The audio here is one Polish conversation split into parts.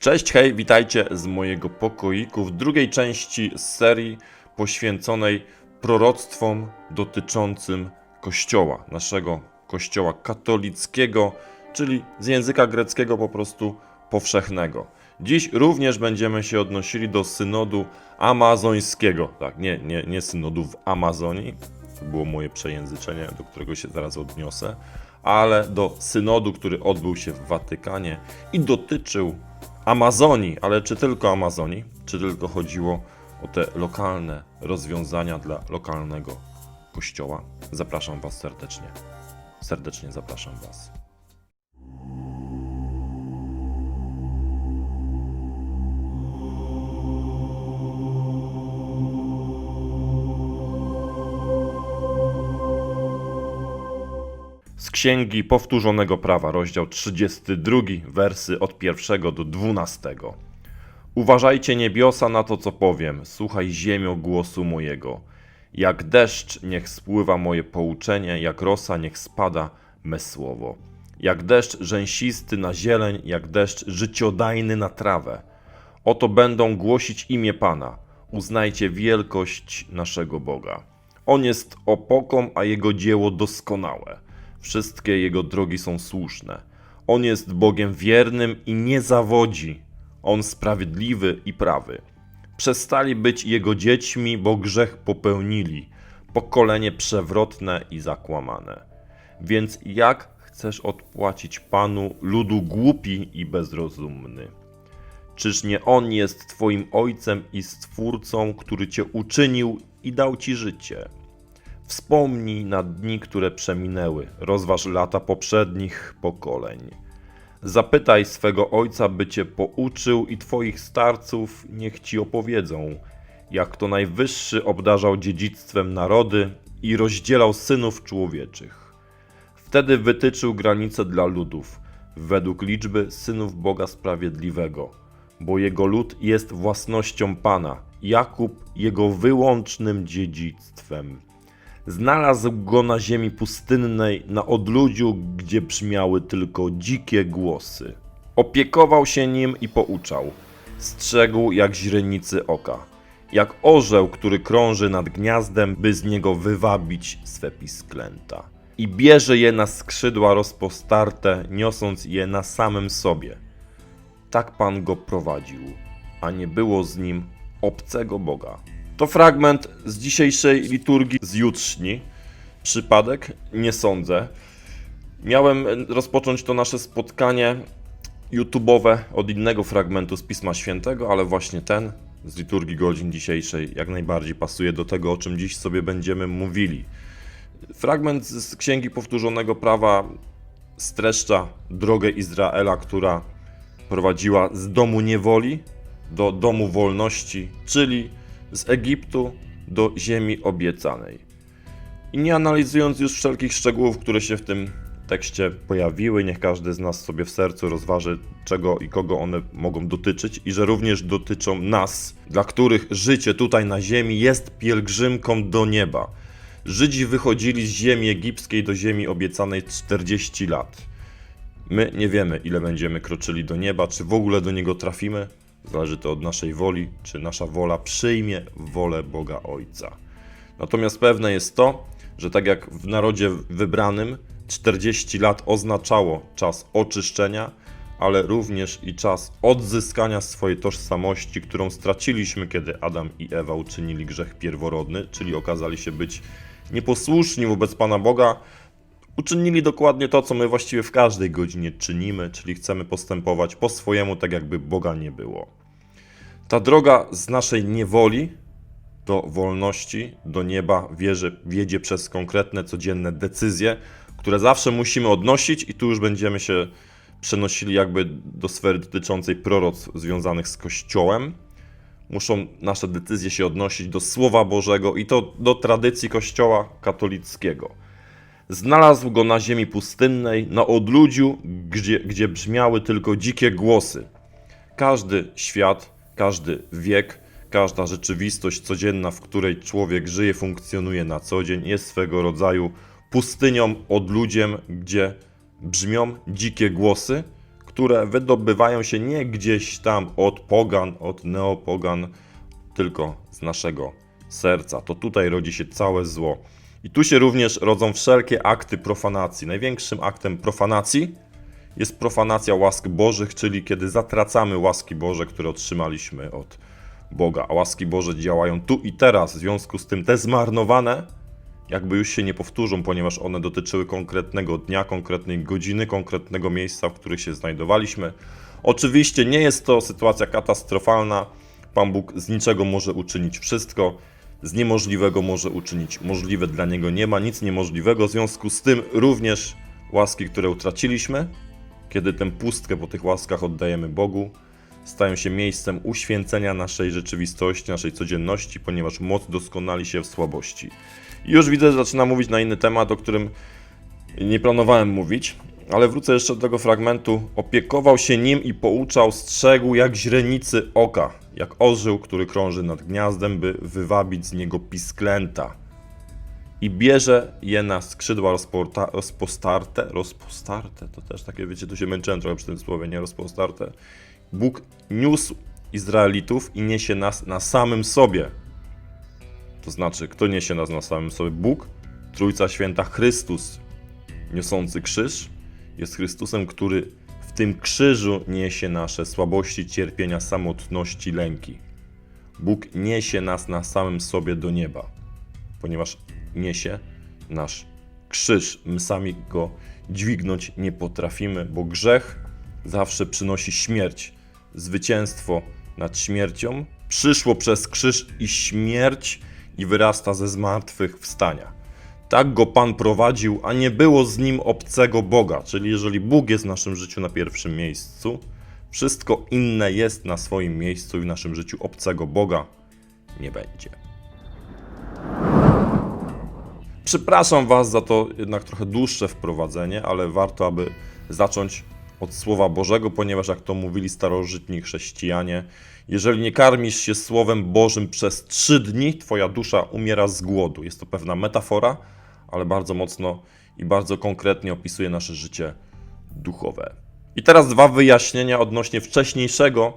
Cześć, hej, witajcie z mojego pokoiku w drugiej części serii poświęconej proroctwom dotyczącym Kościoła, naszego Kościoła katolickiego, czyli z języka greckiego po prostu powszechnego. Dziś również będziemy się odnosili do synodu amazońskiego. Tak, nie, nie, nie synodu w Amazonii, to było moje przejęzyczenie, do którego się zaraz odniosę, ale do synodu, który odbył się w Watykanie i dotyczył Amazonii, ale czy tylko Amazonii? Czy tylko chodziło o te lokalne rozwiązania dla lokalnego kościoła? Zapraszam Was serdecznie. Serdecznie zapraszam Was. Księgi Powtórzonego Prawa, rozdział 32, wersy od 1 do 12. Uważajcie niebiosa na to, co powiem, słuchaj ziemio głosu mojego. Jak deszcz niech spływa moje pouczenie, jak rosa niech spada me słowo. Jak deszcz rzęsisty na zieleń, jak deszcz życiodajny na trawę. Oto będą głosić imię Pana. Uznajcie wielkość naszego Boga. On jest opoką, a jego dzieło doskonałe. Wszystkie jego drogi są słuszne. On jest Bogiem wiernym i nie zawodzi. On sprawiedliwy i prawy. Przestali być jego dziećmi, bo grzech popełnili. Pokolenie przewrotne i zakłamane. Więc jak chcesz odpłacić Panu ludu głupi i bezrozumny? Czyż nie On jest Twoim Ojcem i Stwórcą, który Cię uczynił i dał Ci życie? Wspomnij na dni, które przeminęły, rozważ lata poprzednich pokoleń. Zapytaj swego ojca, by cię pouczył, i twoich starców niech ci opowiedzą, jak to najwyższy obdarzał dziedzictwem narody i rozdzielał synów człowieczych. Wtedy wytyczył granice dla ludów, według liczby synów Boga Sprawiedliwego, bo jego lud jest własnością Pana, Jakub jego wyłącznym dziedzictwem. Znalazł go na ziemi pustynnej, na odludziu, gdzie brzmiały tylko dzikie głosy. Opiekował się nim i pouczał. Strzegł jak źrenicy oka, jak orzeł, który krąży nad gniazdem, by z niego wywabić swe pisklęta. I bierze je na skrzydła rozpostarte, niosąc je na samym sobie. Tak Pan go prowadził, a nie było z nim obcego Boga. To fragment z dzisiejszej liturgii z jutrzni. Przypadek? Nie sądzę. Miałem rozpocząć to nasze spotkanie YouTube'owe od innego fragmentu z Pisma Świętego, ale właśnie ten z liturgii godzin dzisiejszej jak najbardziej pasuje do tego, o czym dziś sobie będziemy mówili. Fragment z Księgi Powtórzonego Prawa streszcza drogę Izraela, która prowadziła z domu niewoli do domu wolności, czyli z Egiptu do ziemi obiecanej. I nie analizując już wszelkich szczegółów, które się w tym tekście pojawiły, niech każdy z nas sobie w sercu rozważy, czego i kogo one mogą dotyczyć, i że również dotyczą nas, dla których życie tutaj na ziemi jest pielgrzymką do nieba. Żydzi wychodzili z ziemi egipskiej do ziemi obiecanej 40 lat. My nie wiemy, ile będziemy kroczyli do nieba, czy w ogóle do niego trafimy. Zależy to od naszej woli, czy nasza wola przyjmie wolę Boga Ojca. Natomiast pewne jest to, że tak jak w narodzie wybranym 40 lat oznaczało czas oczyszczenia, ale również i czas odzyskania swojej tożsamości, którą straciliśmy, kiedy Adam i Ewa uczynili grzech pierworodny, czyli okazali się być nieposłuszni wobec Pana Boga, uczynili dokładnie to, co my właściwie w każdej godzinie czynimy, czyli chcemy postępować po swojemu, tak jakby Boga nie było. Ta droga z naszej niewoli do wolności, do nieba wierzy, wiedzie przez konkretne, codzienne decyzje, które zawsze musimy odnosić, i tu już będziemy się przenosili jakby do sfery dotyczącej proroc związanych z Kościołem. Muszą nasze decyzje się odnosić do Słowa Bożego i to do tradycji Kościoła katolickiego. Znalazł go na ziemi pustynnej, na odludziu, gdzie, gdzie brzmiały tylko dzikie głosy. Każdy świat, każdy wiek, każda rzeczywistość codzienna, w której człowiek żyje, funkcjonuje na co dzień, jest swego rodzaju pustynią, odludziem, gdzie brzmią dzikie głosy, które wydobywają się nie gdzieś tam od pogan, od neopogan, tylko z naszego serca. To tutaj rodzi się całe zło. I tu się również rodzą wszelkie akty profanacji. Największym aktem profanacji jest profanacja łask Bożych, czyli kiedy zatracamy łaski Boże, które otrzymaliśmy od Boga. A łaski Boże działają tu i teraz, w związku z tym te zmarnowane jakby już się nie powtórzą, ponieważ one dotyczyły konkretnego dnia, konkretnej godziny, konkretnego miejsca, w których się znajdowaliśmy. Oczywiście nie jest to sytuacja katastrofalna. Pan Bóg z niczego może uczynić wszystko, z niemożliwego może uczynić możliwe. Dla niego nie ma nic niemożliwego. W związku z tym również łaski, które utraciliśmy, kiedy tę pustkę po tych łaskach oddajemy Bogu, stają się miejscem uświęcenia naszej rzeczywistości, naszej codzienności, ponieważ moc doskonali się w słabości. I już widzę, że zaczynam mówić na inny temat, o którym nie planowałem mówić, ale wrócę jeszcze do tego fragmentu. Opiekował się nim i pouczał, strzegł jak źrenicy oka, jak orzeł, który krąży nad gniazdem, by wywabić z niego pisklęta. I bierze je na skrzydła rozporta, rozpostarte, rozpostarte, to też takie, wiecie, tu się męczyłem trochę przy tym słowie, nie rozpostarte. Bóg niósł Izraelitów i niesie nas na samym sobie. To znaczy, kto niesie nas na samym sobie? Bóg, Trójca Święta, Chrystus, niosący krzyż, jest Chrystusem, który tym krzyżu niesie nasze słabości, cierpienia, samotności, lęki. Bóg niesie nas na samym sobie do nieba, ponieważ niesie nasz krzyż. My sami go dźwignąć nie potrafimy, bo grzech zawsze przynosi śmierć. Zwycięstwo nad śmiercią przyszło przez krzyż i śmierć i wyrasta ze zmartwychwstania. Tak go Pan prowadził, a nie było z nim obcego Boga. Czyli jeżeli Bóg jest w naszym życiu na pierwszym miejscu, wszystko inne jest na swoim miejscu i w naszym życiu obcego Boga nie będzie. Przepraszam Was za to jednak trochę dłuższe wprowadzenie, ale warto, aby zacząć od Słowa Bożego, ponieważ jak to mówili starożytni chrześcijanie, jeżeli nie karmisz się Słowem Bożym przez trzy dni, Twoja dusza umiera z głodu. Jest to pewna metafora, ale bardzo mocno i bardzo konkretnie opisuje nasze życie duchowe. I teraz dwa wyjaśnienia odnośnie wcześniejszego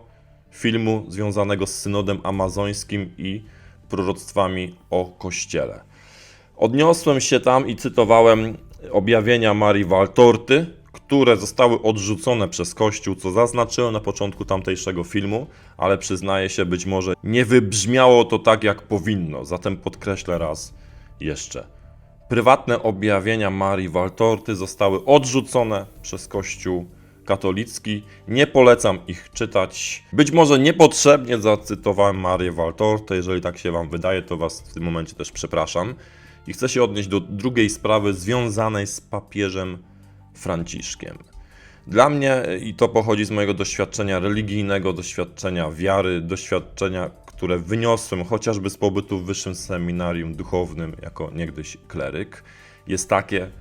filmu związanego z synodem amazońskim i proroctwami o Kościele. Odniosłem się tam i cytowałem objawienia Marii Waltorty, które zostały odrzucone przez Kościół, co zaznaczyłem na początku tamtejszego filmu, ale przyznaję się, być może nie wybrzmiało to tak, jak powinno, zatem podkreślę raz jeszcze. Prywatne objawienia Marii Waltorty zostały odrzucone przez Kościół katolicki. Nie polecam ich czytać. Być może niepotrzebnie zacytowałem Marię Waltortę. Jeżeli tak się Wam wydaje, to Was w tym momencie też przepraszam. I chcę się odnieść do drugiej sprawy związanej z papieżem Franciszkiem. Dla mnie, i to pochodzi z mojego doświadczenia religijnego, doświadczenia wiary, doświadczenia, które wyniosłem chociażby z pobytu w wyższym seminarium duchownym jako niegdyś kleryk, jest takie,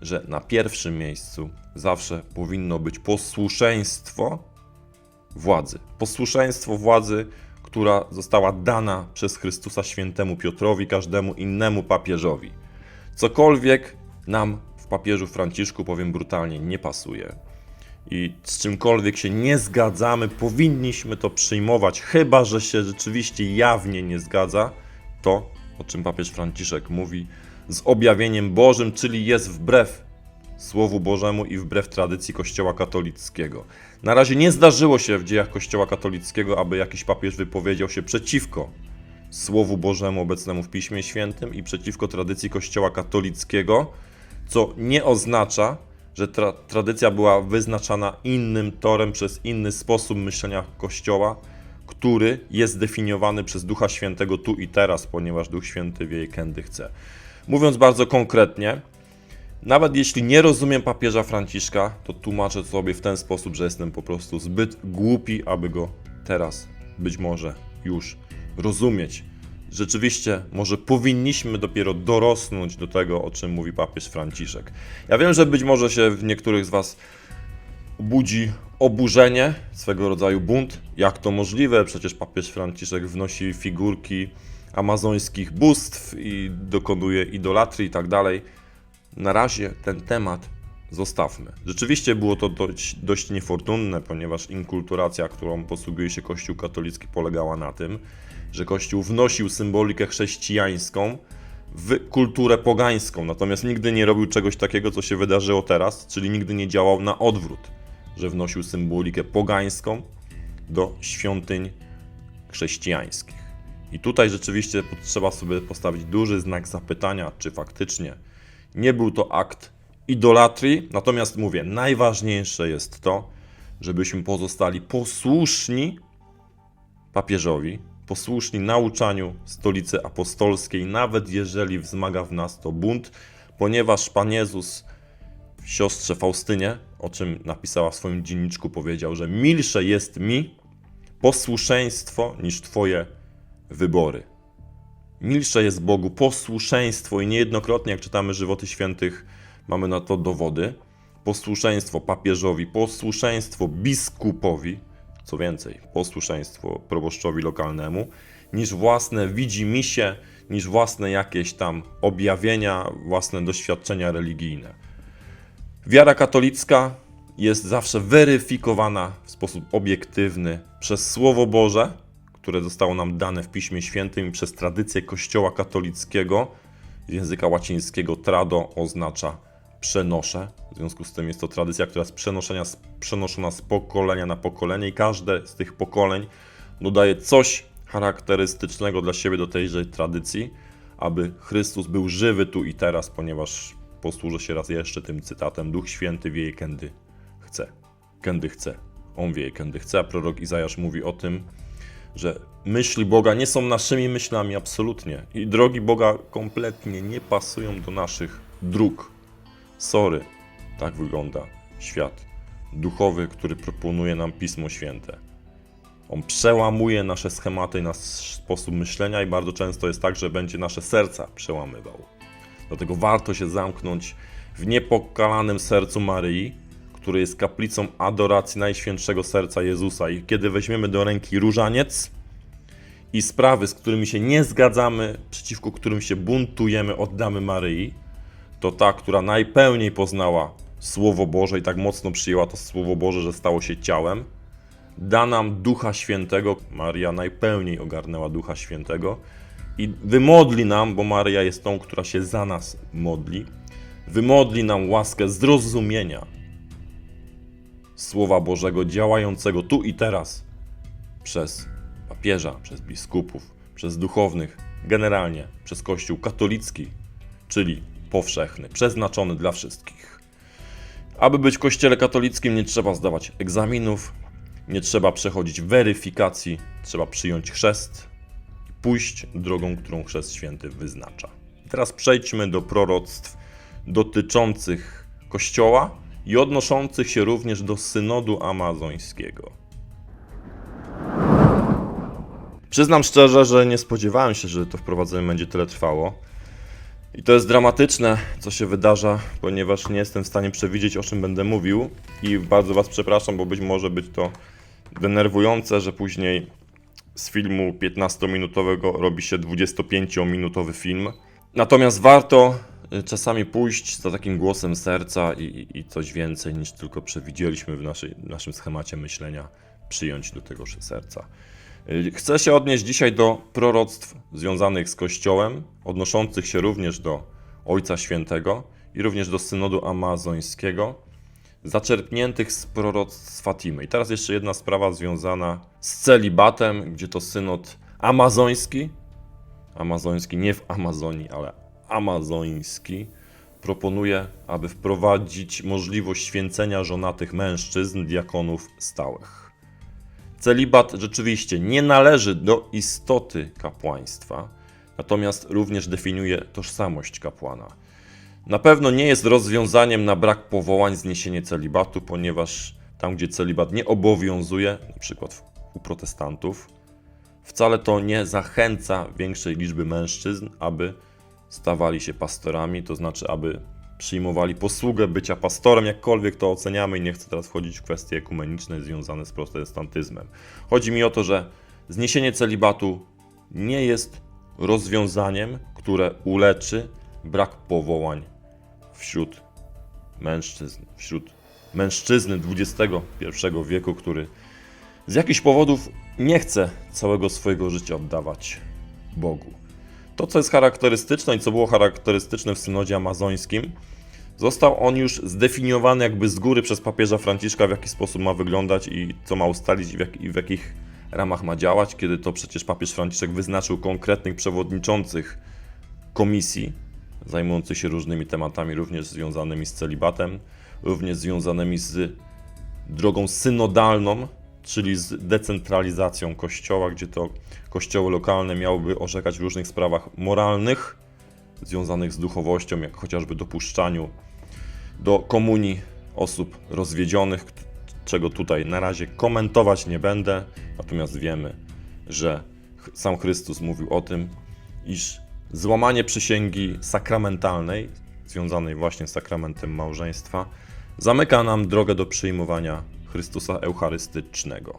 że na pierwszym miejscu zawsze powinno być posłuszeństwo władzy. Posłuszeństwo władzy, która została dana przez Chrystusa świętemu Piotrowi, każdemu innemu papieżowi. Cokolwiek nam w papieżu Franciszku, powiem brutalnie, nie pasuje i z czymkolwiek się nie zgadzamy, powinniśmy to przyjmować, chyba że się rzeczywiście jawnie nie zgadza, to o czym papież Franciszek mówi, z objawieniem Bożym, czyli jest wbrew Słowu Bożemu i wbrew tradycji Kościoła katolickiego. Na razie nie zdarzyło się w dziejach Kościoła katolickiego, aby jakiś papież wypowiedział się przeciwko Słowu Bożemu obecnemu w Piśmie Świętym i przeciwko tradycji Kościoła katolickiego, co nie oznacza, że tra tradycja była wyznaczana innym torem przez inny sposób myślenia Kościoła, który jest definiowany przez Ducha Świętego tu i teraz, ponieważ Duch Święty wie, kiedy chce. Mówiąc bardzo konkretnie, nawet jeśli nie rozumiem papieża Franciszka, to tłumaczę sobie w ten sposób, że jestem po prostu zbyt głupi, aby go teraz być może już rozumieć. Rzeczywiście, może powinniśmy dopiero dorosnąć do tego, o czym mówi papież Franciszek. Ja wiem, że być może się w niektórych z Was budzi oburzenie, swego rodzaju bunt. Jak to możliwe? Przecież papież Franciszek wnosi figurki amazońskich bóstw i dokonuje idolatrii i tak dalej. Na razie ten temat zostawmy. Rzeczywiście było to dość, dość niefortunne, ponieważ inkulturacja, którą posługuje się Kościół katolicki, polegała na tym, że Kościół wnosił symbolikę chrześcijańską w kulturę pogańską, natomiast nigdy nie robił czegoś takiego, co się wydarzyło teraz, czyli nigdy nie działał na odwrót, że wnosił symbolikę pogańską do świątyń chrześcijańskich. I tutaj rzeczywiście trzeba sobie postawić duży znak zapytania, czy faktycznie nie był to akt idolatrii. Natomiast mówię, najważniejsze jest to, żebyśmy pozostali posłuszni papieżowi, posłuszni nauczaniu stolicy apostolskiej, nawet jeżeli wzmaga w nas to bunt, ponieważ Pan Jezus w siostrze Faustynie, o czym napisała w swoim dzienniczku, powiedział, że milsze jest mi posłuszeństwo niż Twoje wybory. Milsze jest Bogu posłuszeństwo i niejednokrotnie, jak czytamy żywoty świętych, mamy na to dowody. Posłuszeństwo papieżowi, posłuszeństwo biskupowi, co więcej, posłuszeństwo proboszczowi lokalnemu, niż własne widzimisię, niż własne jakieś tam objawienia, własne doświadczenia religijne. Wiara katolicka jest zawsze weryfikowana w sposób obiektywny przez Słowo Boże, które zostało nam dane w Piśmie Świętym i przez tradycję Kościoła katolickiego. Z języka łacińskiego trado oznacza przenoszę. W związku z tym jest to tradycja, która jest przenoszenia, przenoszona z pokolenia na pokolenie i każde z tych pokoleń dodaje coś charakterystycznego dla siebie do tejże tradycji, aby Chrystus był żywy tu i teraz, ponieważ posłużę się raz jeszcze tym cytatem: Duch Święty wieje, kiedy chce. Kiedy chce. On wieje, kiedy chce, a prorok Izajasz mówi o tym, że myśli Boga nie są naszymi myślami absolutnie i drogi Boga kompletnie nie pasują do naszych dróg. Sorry, tak wygląda świat duchowy, który proponuje nam Pismo Święte. On przełamuje nasze schematy i nasz sposób myślenia i bardzo często jest tak, że będzie nasze serca przełamywał. Dlatego warto się zamknąć w niepokalanym sercu Maryi, który jest kaplicą adoracji Najświętszego Serca Jezusa. I kiedy weźmiemy do ręki różaniec i sprawy, z którymi się nie zgadzamy, przeciwko którym się buntujemy, oddamy Maryi, to ta, która najpełniej poznała Słowo Boże i tak mocno przyjęła to Słowo Boże, że stało się ciałem, da nam Ducha Świętego. Maria najpełniej ogarnęła Ducha Świętego i wymodli nam, bo Maria jest tą, która się za nas modli, wymodli nam łaskę zrozumienia Słowa Bożego działającego tu i teraz przez papieża, przez biskupów, przez duchownych, generalnie przez Kościół katolicki, czyli powszechny, przeznaczony dla wszystkich. Aby być Kościele katolickim, nie trzeba zdawać egzaminów, nie trzeba przechodzić weryfikacji, trzeba przyjąć chrzest pójść drogą, którą chrzest święty wyznacza. Teraz przejdźmy do proroctw dotyczących Kościoła i odnoszących się również do synodu amazońskiego. Przyznam szczerze, że nie spodziewałem się, że to wprowadzenie będzie tyle trwało. I to jest dramatyczne, co się wydarza, ponieważ nie jestem w stanie przewidzieć, o czym będę mówił. I bardzo Was przepraszam, bo być może być to denerwujące, że później z filmu 15-minutowego robi się 25-minutowy film. Natomiast warto y, czasami pójść za takim głosem serca i, i- coś więcej niż tylko przewidzieliśmy w naszej, naszym schemacie myślenia przyjąć do tegoż serca. Y, Chcę się odnieść dzisiaj do proroctw związanych z Kościołem, odnoszących się również do Ojca Świętego i również do synodu amazońskiego, zaczerpniętych z proroctw Fatimy. I teraz jeszcze jedna sprawa związana z celibatem, gdzie to synod amazoński, amazoński nie w Amazonii, ale amazoński, proponuje, aby wprowadzić możliwość święcenia żonatych mężczyzn, diakonów stałych. Celibat rzeczywiście nie należy do istoty kapłaństwa, natomiast również definiuje tożsamość kapłana. Na pewno nie jest rozwiązaniem na brak powołań zniesienie celibatu, ponieważ tam, gdzie celibat nie obowiązuje, w- u protestantów, wcale to nie zachęca większej liczby mężczyzn, aby stawali się pastorami, to znaczy, aby przyjmowali posługę bycia pastorem, jakkolwiek to oceniamy i nie chcę teraz wchodzić w kwestie ekumeniczne związane z protestantyzmem. Chodzi mi o to, że zniesienie celibatu nie jest rozwiązaniem, które uleczy brak powołań wśród mężczyzn, wśród mężczyzny XXI wieku, który z jakichś powodów nie chce całego swojego życia oddawać Bogu. To, co jest charakterystyczne i co było charakterystyczne w synodzie amazońskim, został on już zdefiniowany jakby z góry przez papieża Franciszka, w jaki sposób ma wyglądać i co ma ustalić i w, jakich ramach ma działać, kiedy to przecież papież Franciszek wyznaczył konkretnych przewodniczących komisji zajmujących się różnymi tematami, również związanymi z celibatem, również związanymi z drogą synodalną, czyli z decentralizacją kościoła, gdzie to kościoły lokalne miałyby orzekać w różnych sprawach moralnych związanych z duchowością, jak chociażby dopuszczaniu do komunii osób rozwiedzionych, czego tutaj na razie komentować nie będę, natomiast wiemy, że sam Chrystus mówił o tym, iż złamanie przysięgi sakramentalnej, związanej właśnie z sakramentem małżeństwa, zamyka nam drogę do przyjmowania Chrystusa Eucharystycznego.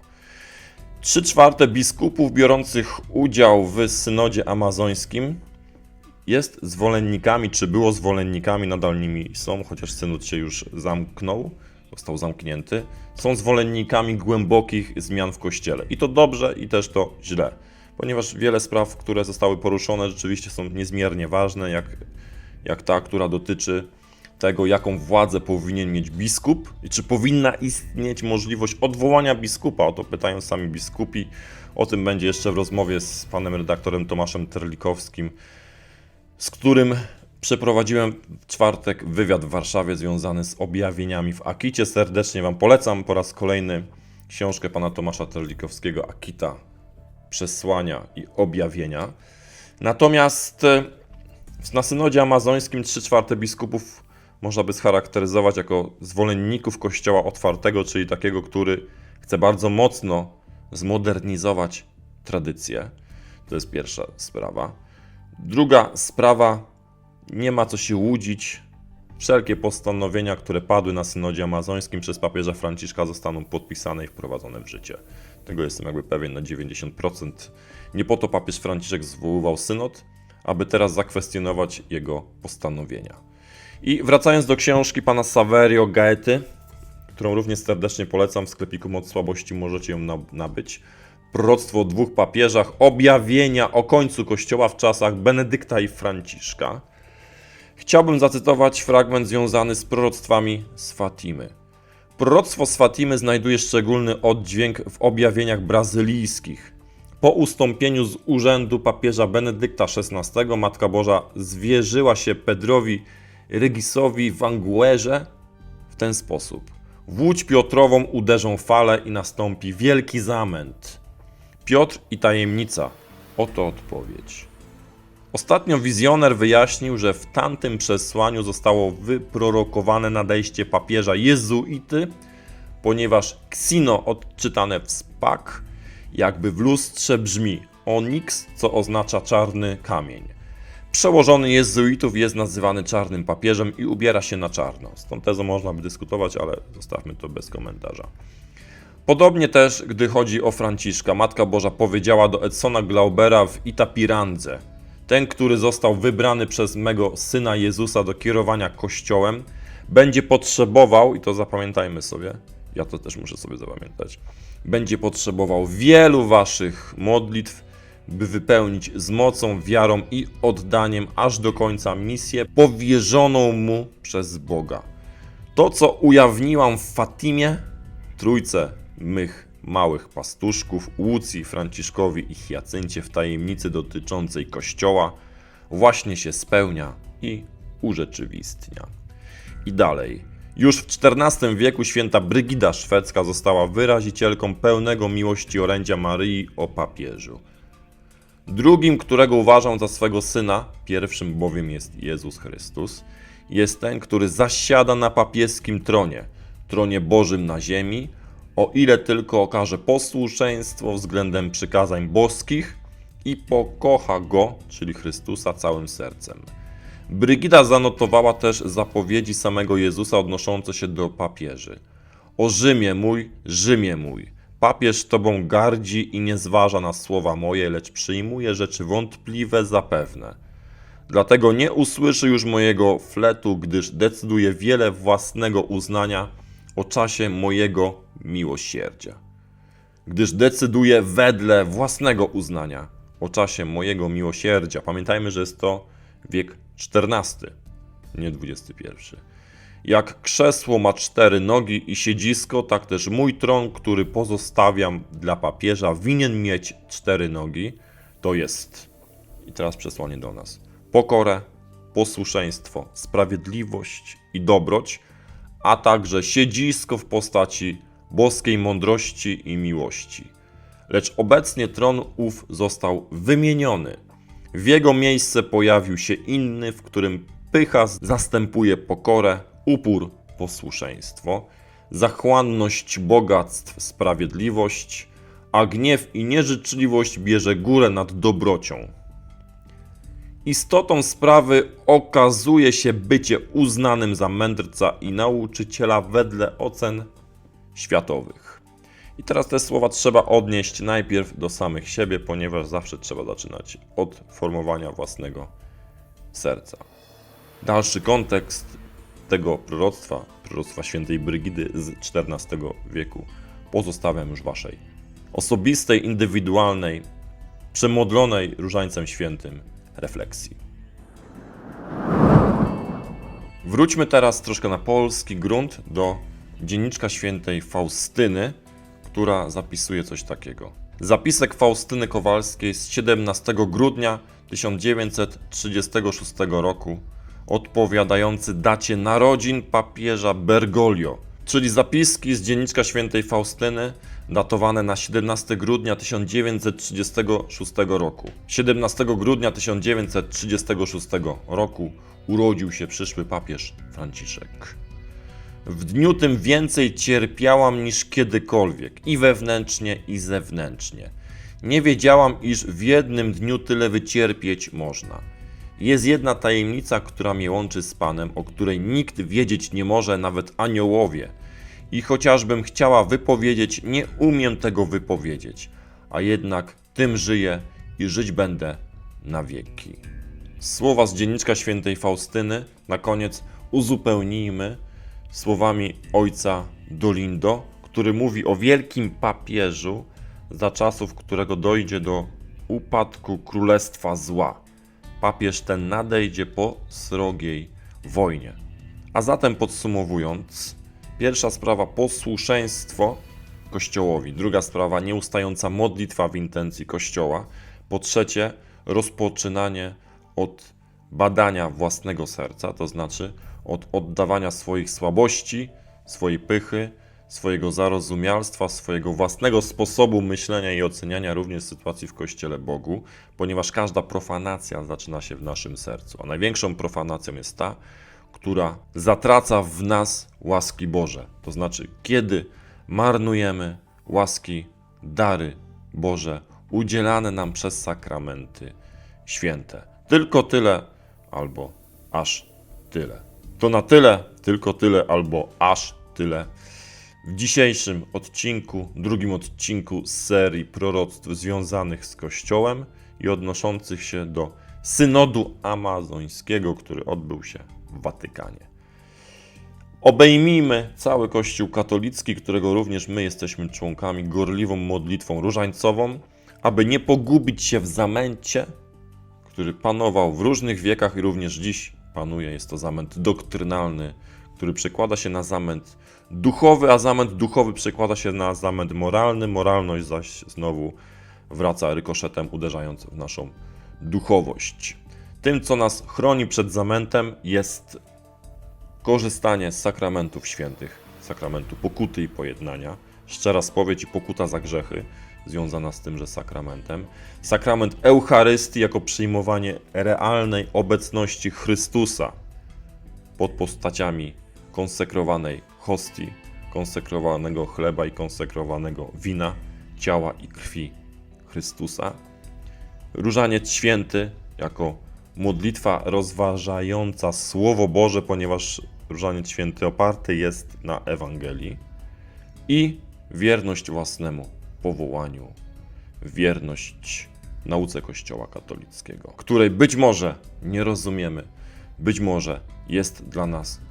Trzy czwarte biskupów biorących udział w synodzie amazońskim jest zwolennikami, czy było zwolennikami, nadal nimi są, chociaż synod się już zamknął, został zamknięty, są zwolennikami głębokich zmian w kościele. I to dobrze, i też to źle, ponieważ wiele spraw, które zostały poruszone, rzeczywiście są niezmiernie ważne, jak, jak ta, która dotyczy tego, jaką władzę powinien mieć biskup i czy powinna istnieć możliwość odwołania biskupa. O to pytają sami biskupi. O tym będzie jeszcze w rozmowie z panem redaktorem Tomaszem Terlikowskim, z którym przeprowadziłem w czwartek wywiad w Warszawie związany z objawieniami w Akicie. Serdecznie Wam polecam po raz kolejny książkę pana Tomasza Terlikowskiego Akita Przesłania i Objawienia. Natomiast e, na synodzie amazońskim 3 czwarte biskupów można by scharakteryzować jako zwolenników kościoła otwartego, czyli takiego, który chce bardzo mocno zmodernizować tradycję. To jest pierwsza sprawa. Druga sprawa, nie ma co się łudzić. Wszelkie postanowienia, które padły na synodzie amazońskim przez papieża Franciszka zostaną podpisane i wprowadzone w życie. Tego jestem jakby pewien na 90%. Nie po to papież Franciszek zwoływał synod, aby teraz zakwestionować jego postanowienia. I wracając do książki pana Saverio Gaety, którą również serdecznie polecam w sklepiku Moc Słabości, możecie ją na- nabyć. Proroctwo o dwóch papieżach, objawienia o końcu Kościoła w czasach Benedykta i Franciszka. Chciałbym zacytować fragment związany z proroctwami z Fatimy. Proroctwo z Fatimy znajduje szczególny oddźwięk w objawieniach brazylijskich. Po ustąpieniu z urzędu papieża Benedykta XVI Matka Boża zwierzyła się Pedrowi Regisowi w Anguerze w ten sposób. W łódź Piotrową uderzą fale i nastąpi wielki zamęt. Piotr i tajemnica. Oto odpowiedź. Ostatnio wizjoner wyjaśnił, że w tamtym przesłaniu zostało wyprorokowane nadejście papieża jezuity, ponieważ ksino odczytane w spak jakby w lustrze brzmi onyx, co oznacza czarny kamień. Przełożony jezuitów jest nazywany czarnym papieżem i ubiera się na czarno. Z tą tezą można by dyskutować, ale zostawmy to bez komentarza. Podobnie też, gdy chodzi o Franciszka, Matka Boża powiedziała do Edsona Glaubera w Itapirandze, ten, który został wybrany przez mego Syna Jezusa do kierowania Kościołem, będzie potrzebował, i to zapamiętajmy sobie, ja to też muszę sobie zapamiętać, będzie potrzebował wielu waszych modlitw, by wypełnić z mocą, wiarą i oddaniem aż do końca misję powierzoną mu przez Boga. To, co ujawniłam w Fatimie, trójce mych małych pastuszków, Łucji, Franciszkowi i Hiacyncie w tajemnicy dotyczącej Kościoła, właśnie się spełnia i urzeczywistnia. I dalej. Już w XIV wieku święta Brygida Szwedzka została wyrazicielką pełnego miłości orędzia Maryi o papieżu. Drugim, którego uważam za swego syna, pierwszym bowiem jest Jezus Chrystus, jest ten, który zasiada na papieskim tronie, tronie Bożym na ziemi, o ile tylko okaże posłuszeństwo względem przykazań boskich i pokocha go, czyli Chrystusa, całym sercem. Brygida zanotowała też zapowiedzi samego Jezusa odnoszące się do papieży. O Rzymie mój, Rzymie mój, papież tobą gardzi i nie zważa na słowa moje, lecz przyjmuje rzeczy wątpliwe za pewne. Dlatego nie usłyszy już mojego fletu, gdyż decyduje wiele własnego uznania o czasie mojego miłosierdzia. Gdyż decyduje wedle własnego uznania o czasie mojego miłosierdzia. Pamiętajmy, że jest to wiek XIV, nie XXI. Jak krzesło ma cztery nogi i siedzisko, tak też mój tron, który pozostawiam dla papieża, winien mieć cztery nogi. To jest, i teraz przesłanie do nas, pokorę, posłuszeństwo, sprawiedliwość i dobroć, a także siedzisko w postaci boskiej mądrości i miłości. Lecz obecnie tron ów został wymieniony. W jego miejsce pojawił się inny, w którym pycha zastępuje pokorę, upór posłuszeństwo, zachłanność bogactw sprawiedliwość, a gniew i nieżyczliwość bierze górę nad dobrocią. Istotą sprawy okazuje się bycie uznanym za mędrca i nauczyciela wedle ocen światowych. I teraz te słowa trzeba odnieść najpierw do samych siebie, ponieważ zawsze trzeba zaczynać od formowania własnego serca. Dalszy kontekst tego proroctwa, proroctwa świętej Brygidy z XIV wieku, pozostawiam już waszej osobistej, indywidualnej, przemodlonej różańcem świętym refleksji. Wróćmy teraz troszkę na polski grunt do dzienniczka świętej Faustyny, która zapisuje coś takiego. Zapisek Faustyny Kowalskiej z 17 grudnia 1936 roku, odpowiadający dacie narodzin papieża Bergoglio, czyli zapiski z dzienniczka świętej Faustyny, datowane na 17 grudnia 1936 roku. 17 grudnia 1936 roku urodził się przyszły papież Franciszek. W dniu tym więcej cierpiałam niż kiedykolwiek, i wewnętrznie, i zewnętrznie. Nie wiedziałam, iż w jednym dniu tyle wycierpieć można. Jest jedna tajemnica, która mnie łączy z Panem, o której nikt wiedzieć nie może, nawet aniołowie. I chociażbym chciała wypowiedzieć, nie umiem tego wypowiedzieć, a jednak tym żyję i żyć będę na wieki. Słowa z dzienniczka świętej Faustyny na koniec uzupełnijmy słowami ojca Dolindo, który mówi o wielkim papieżu, za czasów którego dojdzie do upadku królestwa zła. Papież ten nadejdzie po srogiej wojnie. A zatem podsumowując, pierwsza sprawa posłuszeństwo Kościołowi, druga sprawa nieustająca modlitwa w intencji Kościoła, po trzecie rozpoczynanie od badania własnego serca, to znaczy od oddawania swoich słabości, swojej pychy, swojego zarozumialstwa, swojego własnego sposobu myślenia i oceniania również sytuacji w Kościele Bogu, ponieważ każda profanacja zaczyna się w naszym sercu. A największą profanacją jest ta, która zatraca w nas łaski Boże. To znaczy, kiedy marnujemy łaski, dary Boże udzielane nam przez sakramenty święte. Tylko tyle albo aż tyle. To na tyle, tylko tyle albo aż tyle. W dzisiejszym odcinku, drugim odcinku z serii proroctw związanych z Kościołem i odnoszących się do synodu amazońskiego, który odbył się w Watykanie. Obejmijmy cały Kościół katolicki, którego również my jesteśmy członkami, gorliwą modlitwą różańcową, aby nie pogubić się w zamęcie, który panował w różnych wiekach i również dziś panuje. Jest to zamęt doktrynalny, który przekłada się na zamęt duchowy, a zamęt duchowy przekłada się na zamęt moralny. Moralność zaś znowu wraca rykoszetem, uderzając w naszą duchowość. Tym, co nas chroni przed zamętem, jest korzystanie z sakramentów świętych, sakramentu pokuty i pojednania, szczera spowiedź i pokuta za grzechy, związana z tymże sakramentem. Sakrament Eucharystii jako przyjmowanie realnej obecności Chrystusa pod postaciami konsekrowanej hostii, konsekrowanego chleba i konsekrowanego wina, ciała i krwi Chrystusa. Różaniec święty jako modlitwa rozważająca Słowo Boże, ponieważ Różaniec święty oparty jest na Ewangelii i wierność własnemu powołaniu, wierność nauce Kościoła katolickiego, której być może nie rozumiemy, być może jest dla nas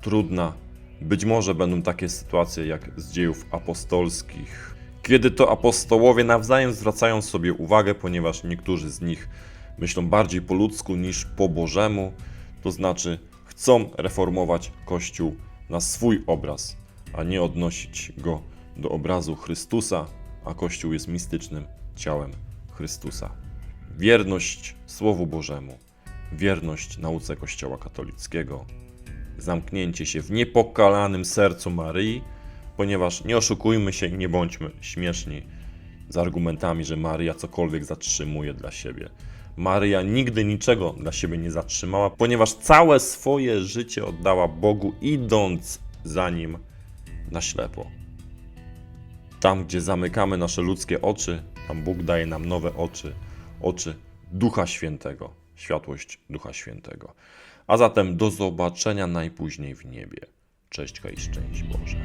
trudna, być może będą takie sytuacje jak z dziejów apostolskich, kiedy to apostołowie nawzajem zwracają sobie uwagę, ponieważ niektórzy z nich myślą bardziej po ludzku niż po Bożemu, to znaczy chcą reformować Kościół na swój obraz, a nie odnosić go do obrazu Chrystusa, a Kościół jest mistycznym ciałem Chrystusa. Wierność Słowu Bożemu, wierność nauce Kościoła katolickiego, zamknięcie się w niepokalanym sercu Maryi, ponieważ nie oszukujmy się i nie bądźmy śmieszni z argumentami, że Maria cokolwiek zatrzymuje dla siebie. Maria nigdy niczego dla siebie nie zatrzymała, ponieważ całe swoje życie oddała Bogu, idąc za nim na ślepo. Tam, gdzie zamykamy nasze ludzkie oczy, tam Bóg daje nam nowe oczy, oczy Ducha Świętego, światłość Ducha Świętego. A zatem do zobaczenia najpóźniej w niebie. Cześć i szczęść Boże.